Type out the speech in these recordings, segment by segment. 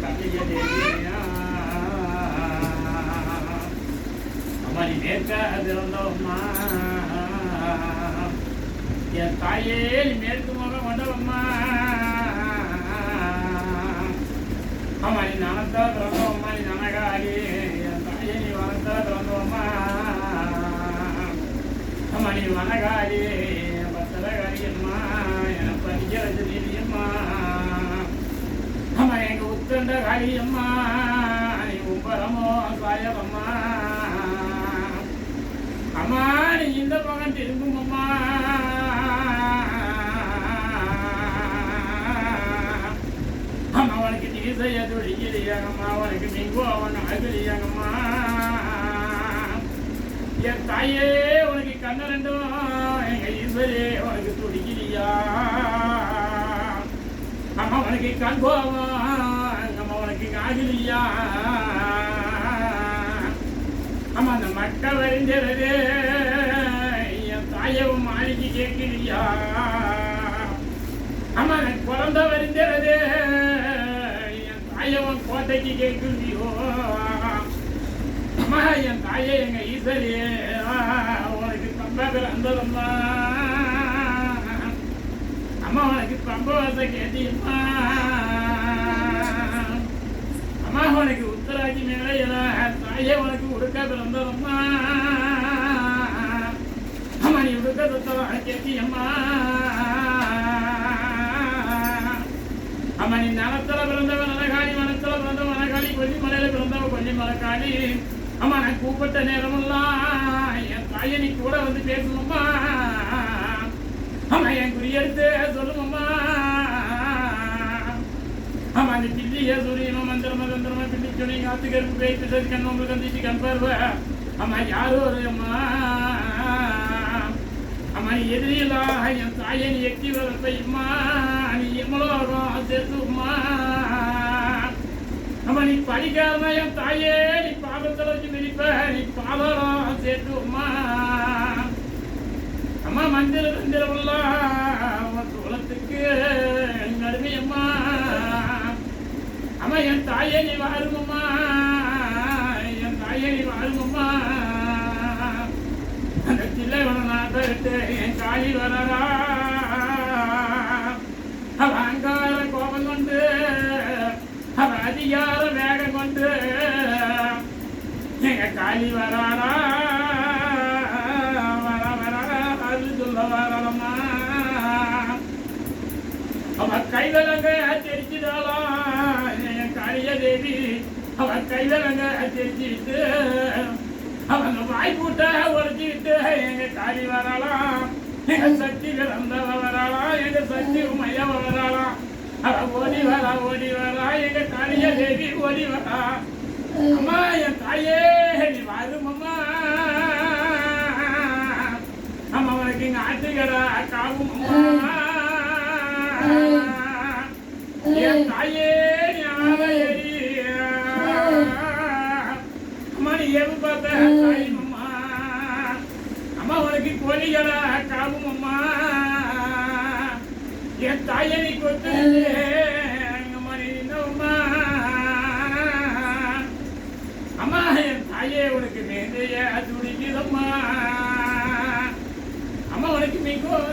கண்ணிய தேவியா அம்மா என் தாயே மேற்கு முகம் கொண்டவம்மா அம்மா நீ நனத்தா திறந்தவம்மா நீ நனகாரி என் தாயே நீ வனத்தா அம்மா நீ வனகாரி எனக்கு படிக்க வச்சது அம்மா அம்மா எங்க உத்தண்ட காளி அம்மா நீ அம்மா நீ இந்த பக்கம் திரும்பும் அம்மா. அம்மா உனக்கு நீ துடிக்கிறியாங்கம்மா உனக்கு நீங்கோ அவன் அழுகிறியாங்கம்மா என் தாயே உனக்கு கண்ண ரெண்டும் எங்க ஈஸ்வரே உனக்கு துடிக்கிறியா. அம்மா உனக்கு கண் கோவம் அம்மா உனக்கு காதலியா அந்த மக்கள் அறிஞ்சது என் தாயவும் மாளிகை கேட்கிறியா அம்மா அந்த குழந்தை வருந்தது என் தாயவன் கோட்டைக்கு கேட்குறியோ அம்மா என் தாயே எங்க ஈசரே உனக்கு கம்பாக்கள் அந்ததம்மா அம்மா உனக்கு பம்பவாச கேட்டியம்மா. அம்மா உனக்கு உத்தராஜி மேல தாயே உனக்கு உடுக்க பிறந்ததம்மா. அம்மா நீ உடுக்க தத்தவா கேட்டியம்மா அம்மா. நீ நலத்துல பிறந்தவ நலகாளி வனத்துல பிறந்தவ வனகாளி கொஞ்சம் மலையில பிறந்தவ கொஞ்சம் மலைக்காளி அம்மா நான் கூப்பிட்ட நேரமெல்லாம் என் தாயை நீ கூட வந்து பேசணும்மா அம்மா என் குறியெடுத்து சொல்லு ஆமா அந்த பில்லிய சூரியனோ மந்திரம தந்திரம பில்லி துணி காத்து கருப்பு பேய்த்து சரி கண்ணு உங்களுக்கு வந்துச்சு கண் பார்வ அம்மா யாரோ அம்மா. அம்மா நீ எதிரிலாம் என் தாயை நீ எட்டி வளர்ப்பையம்மா நீ எவ்வளோ சேர்த்துமா அம்மா. நீ படிக்காம என் தாயே நீ பாதத்தில் வச்சு மிதிப்ப. நீ பாதம் சேர்த்துமா அம்மா. மந்திர தந்திரமெல்லாம் உன் குலத்துக்கு நடுமையம்மா அம்மா என் தாயே நீ வாழுமம்மா என் தாயே நீ வாழுமம்மா அந்த தில்லை நாட்டை என் காளி வரரா அவ அங்கார கோபம் கொண்டு அவ அதிகார வேகம் கொண்டு எங்க காளி வராரா. வர வர அது சொல்ல வரலம்மா அவ கைதலங்க தெரிஞ்சிடாளா. என் தேவி அவன் கையில கைவிலங்க தெரிஞ்சுட்டு அவங்க வாய்ப்பூட்ட உடச்சிக்கிட்டு எங்க காரி வரலாம் எங்க சக்தி கிடந்தவ வரலாம் எங்க சக்தி உமையவ வரலாம் அவ ஓடி வரா ஓடி வரா எங்க காளிய தேவி ஓடி வரா. அம்மா என் தாயே நீ வருமம்மா அம்மா அம்மா உனக்கு இங்க ஆட்டுக்கடா காவும் அம்மா என் தாயே நீ உனக்கு கோழிகளா காவும் அம்மா என் தாயை கொத்து அம்மா என் தாயே உனக்கு மேந்தைய துடிக்குதம்மா. அம்மா உனக்கு மிகவும்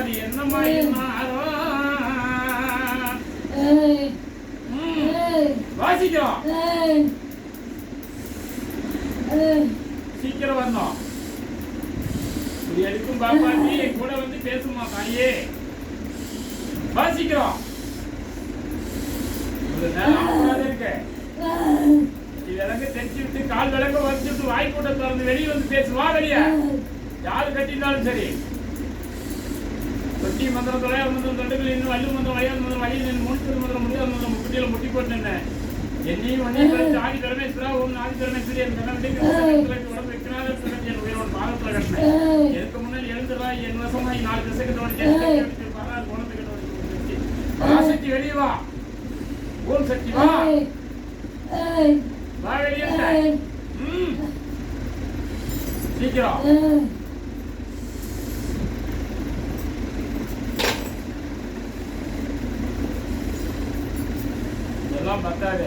அம்மா அது என்னம்மா என்னாரோ ம், வாசிக்கிறோம். சீக்கிரம் வரணும். இப்படி எடுக்கும் பாப்பாத்தி என் கூட வந்து பேசுமா தாயே. வாசிக்கிறோம். கால் விலங்க வச்சுட்டு வாய் கூட்ட திறந்து வெளியே வந்து பேசு வா வெளியே. யாரு கட்டியிருந்தாலும் சரி. தொட்டி மந்திரம் தொலைய மந்திரம் தொண்டுகள் இன்னும் வல்லு மந்திரம் வயல் மந்திரம் வழி நின்று முடிச்சது மந்திரம் முடியாத மந்திரம் முப்பத்தியில முட்டி போட்டு என்னையும் ஒன்னையும் ஆதி பரமேஸ்வரா ஓம் ஆதி பரமேஸ்வரி என் உடம்பு வைக்கிறாத என் உயிரோட கட்டினேன். எனக்கு முன்னாடி எழுந்துடா என் வசமா நாலு திசை கட்ட பாராது குணத்து கட்ட பராசக்தி வெளியே வா. ஓம் சக்தி வா. வா வெளியே சீக்கிரம். இதெல்லாம் பத்தாது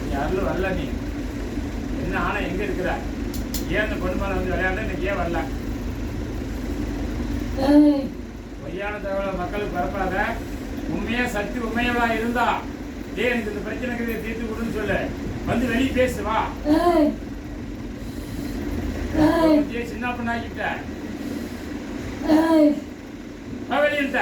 நீ அருள் வரல நீ. என்ன ஆனா எங்க இருக்கிற? ஏன் அந்த பொண்ணு மேல வந்து விளையாட இன்னைக்கு ஏன் வரல? பொய்யான தகவலை மக்களுக்கு பரப்பாத. உண்மையா சக்தி உண்மையவா இருந்தா. டேய் எனக்கு இந்த பிரச்சனைக்கு இதை தீர்த்து கொடுன்னு சொல்லு. வந்து வெளியே பேசு வா. கொஞ்சம் சின்ன பண்ணாக்கிட்ட. வெளியிட்ட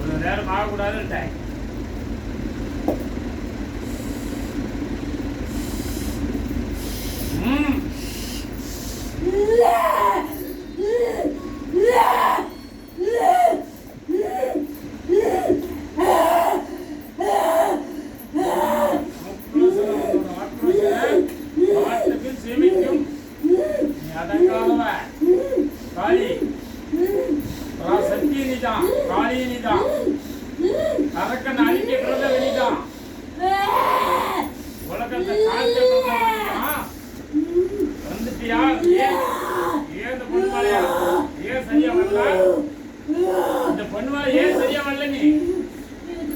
ஒரு நேரம் ஆகக்கூடாதுன்ட்டேன் ம் வார்த்தைக்கும் செவிக்கும் நீ அடங்காதவ காளி சக்தி நீதான் அரக்கன் அழிக்கிறத வெளிதான். உலகத்தை காய்ச்சல் வந்துட்டியா ஏன் ஏன் இந்த பொண்ணு மேலயா ஏன் சரியா வரல இந்த பொண்ணு மேல ஏன் சரியா வரல நீ?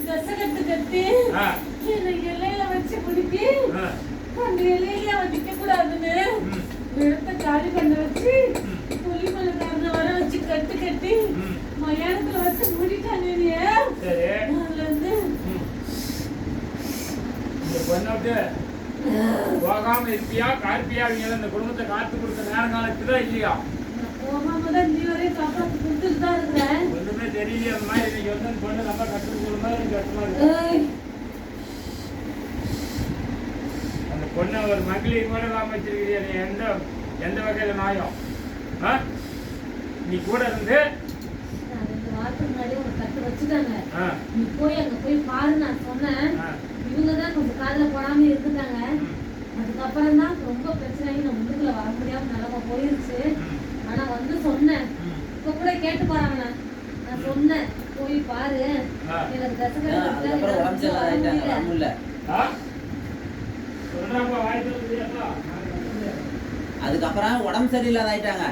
கசகட்டு கட்டி இலையில வச்சு குடிக்கி அந்த இலையில வச்சுக்க கூடாதுன்னு ம், இடத்த காலி பண்ண வச்சு ம். புலிமலைக்காரனை வர வச்சு கட்டு கட்டி ம். மயானத்துல வச்சு மூடிட்டாங்க நீ சரி அதுல இருந்து ம். இந்த பொண்ணை விட்டு போகாம இருப்பியா கார்பியா அவங்க இந்த குடும்பத்தை காத்து கொடுத்த நேர காலத்துல இல்லையா? ஒண்ணுமே தெரியல அந்த மாதிரி இன்னைக்கு வந்து அந்த பொண்ணு எனக்கு கஷ்டமா இருக்கு ஏய், அந்த பொண்ணை ஒரு மகளிர் கூட இல்லாம வச்சிருக்கிறியா நீ எந்த எந்த வகையில நியாயம் ஆ? நீ கூட இருந்து வாரத்துக்கு முன்னாடி ஒரு கட்டு வச்சுட்டாங்க. நீ போய் அங்க போய் பாரு நான் சொன்னேன். இவங்க தான் கொஞ்சம் காதுல போடாம இருந்துட்டாங்க. அதுக்கப்புறம் தான் ரொம்ப பிரச்சனை நான் முன்னுக்குள்ள வர முடியாம நிலம போயிருச்சு. ம், ஆனா வந்து சொன்னேன். இப்ப கூட கேட்டு போறாங்க நான். சொன்னேன். போய் பாரு. எனக்கு அதுக்கப்புறம் உடம்பு சரியில்லாத ஆயிட்டாங்க.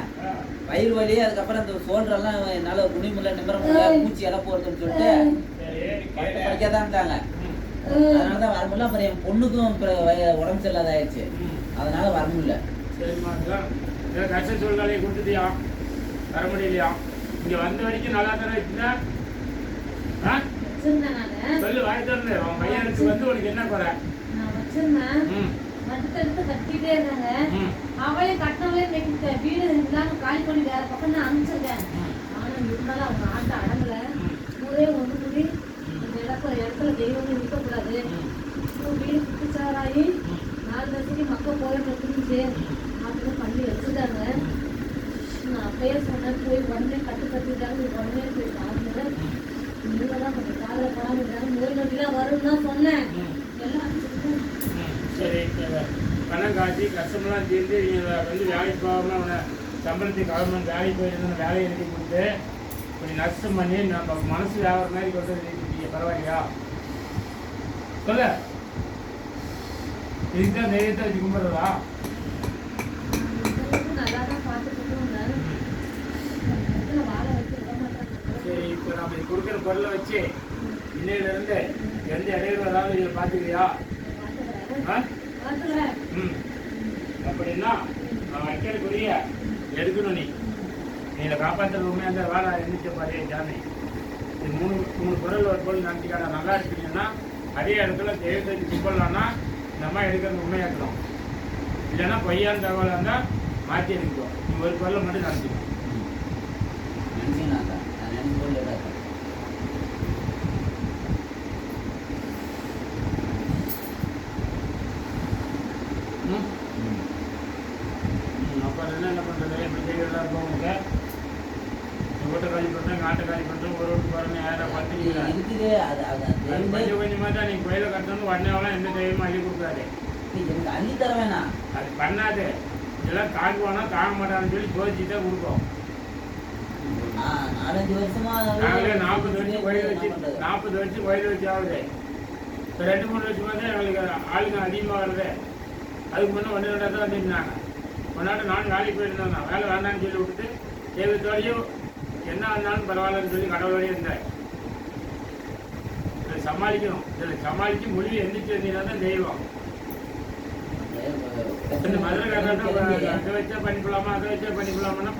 வயிறு வலி அதுக்கப்புறம் இந்த சோல்டரெல்லாம் என்னால குனி முடியல நிமிர முடியல மூச்சு இழப்பு வருதுன்னு சொல்லிட்டு சரி, நீ படுக்க கேளு. படுக்க தான் இருந்தாங்க. அதனால தான் வர முடியல. அப்புறம் என் பொண்ணுக்கும் அப்புறம் வய- உடம்பு சரியில்லாத ஆயிடுச்சு. அதனால வர முடியல. சரிம்மா கஷ்ட சூழ்நிலையை கொடுத்துட்டியா வர முடியலையா? இங்க வந்த வரைக்கும் நல்லா தானே நானு. சொல்லு வாய் திறந்து. உன் பையனுக்கு வந்து உனக்கு என்ன குறை? நான் வச்சிருந்தேன். ம். அடுத்தடுத்து கட்டிட்டே இருந்தாங்க. கட்டவே இன்னைக்கு வீடு இல்லாம காலி பண்ணி வேற பக்கம் அனுப்பிச்சிருக்கேன். ஆனா இருந்தாலும் அவங்க ஆட்ட அடங்கல. ஊரே ஒன்று கூடி இந்த இடத்துல இடத்துல தெய்வம் வீடு நாலு வருஷத்துக்கு மக்கள் போயிட்டு புரிஞ்சு அப்படின்னு பண்ணி வச்சுட்டாங்க. நான் அப்பயே சொன்னேன் போய் உடனே கட்டு உடனே போய் பாருங்க. நீங்க தான் கொஞ்சம் காலையில் போடாம நோய் நொடிலாம் வரும்னு தான் சொன்னேன். எல்லாம் சரி பணம் காட்டி கஷ்டமெல்லாம் தீர்ந்து வந்து வேலைக்கு போகாம சம்பளத்துக்கு கவர்மெண்ட் வேலைக்கு வேலையை எழுதி கொடுத்து கொஞ்சம் நஷ்டம் பண்ணி நம்ம மனசு வேற மாதிரி கொண்டு பரவாயில்லையா? சொல்ல. இதுதான் தைரியத்தை வச்சு கும்பிடுறதா? சரி இப்போ நம்ம இது கொடுக்குற பொருளை வச்சு இன்னையிலிருந்து எந்த இடையூறு ஏதாவது இதை பார்த்துக்கிறியா? ஆ? ம். அப்படின்னா நான் வைக்கிறக்குரிய எடுக்கணும் நீ. நீ இதை காப்பாற்றுறது உண்மையாக இருந்தால் வேலை எண்ணிச்ச பாரு ஜாமி. இது மூணு மூணு குரல் ஒரு பொருள் நல்லா இருக்கிறீங்கன்னா அதே இடத்துல தயவு செஞ்சு இந்த நம்ம எடுக்கிறது உண்மையாக இருக்கணும். இல்லைன்னா பொய்யான தகவலாக இருந்தால் மாற்றி எடுக்கணும் ஒரு குரலை மட்டும் நினச்சிக்கணும் நினைச்சீங்கன்னாக்கா நான் நினைச்சு போல இருக்கேன் ம் ம். ம், அப்புறம் என்ன என்ன பண்ணுறது இப்படி செய்கிறதா இருக்கும் உங்களுக்கு வீட்டை காலி பண்ணுறேன் நாட்டை காலி பண்ணுறேன் ஒரு வீட்டு போகிறேன் யாரை பார்த்துக்கிறேன் இருக்குது அது அது அது அது கொஞ்சமாக தான் நீங்கள் கோயிலை கட்டணும் உடனேவெல்லாம் எந்த தெய்வமும் அள்ளி கொடுக்காது. எனக்கு அள்ளி தர வேணாம் அது பண்ணாது. இதெல்லாம் தாங்குவானா தாங்க மாட்டான்னு சொல்லி ஜோதிச்சு தான் நானும் பதினஞ்சு வருஷமா நாங்களே நாற்பது வருஷம் கோயில் வச்சு? நாற்பது வருஷம் கோயில் வச்சு ஆகுது. இப்போ ரெண்டு மூணு வருஷமா தான் எங்களுக்கு ஆளுங்க அதிகமாக வருது. அதுக்கு முன்னே ஒன்று தான் வந்துருந்தாங்க. முன்னாடி நானும் வேலைக்கு போயிருந்தேன். நான் வேலை வேண்டாம்னு சொல்லி விட்டுட்டு தெய்வத்தோடையும் என்ன இருந்தாலும் பரவாயில்லன்னு சொல்லி கடவுளோடய இருந்தேன். சமாளிக்கணும். இதில் சமாளித்து முடிவு எந்திரிச்சு வந்தீங்கன்னா தான் தெய்வம் மதுரை அதை வச்சா பண்ணிக்கலாமா அதை வச்சா பண்ணிக்கலாமா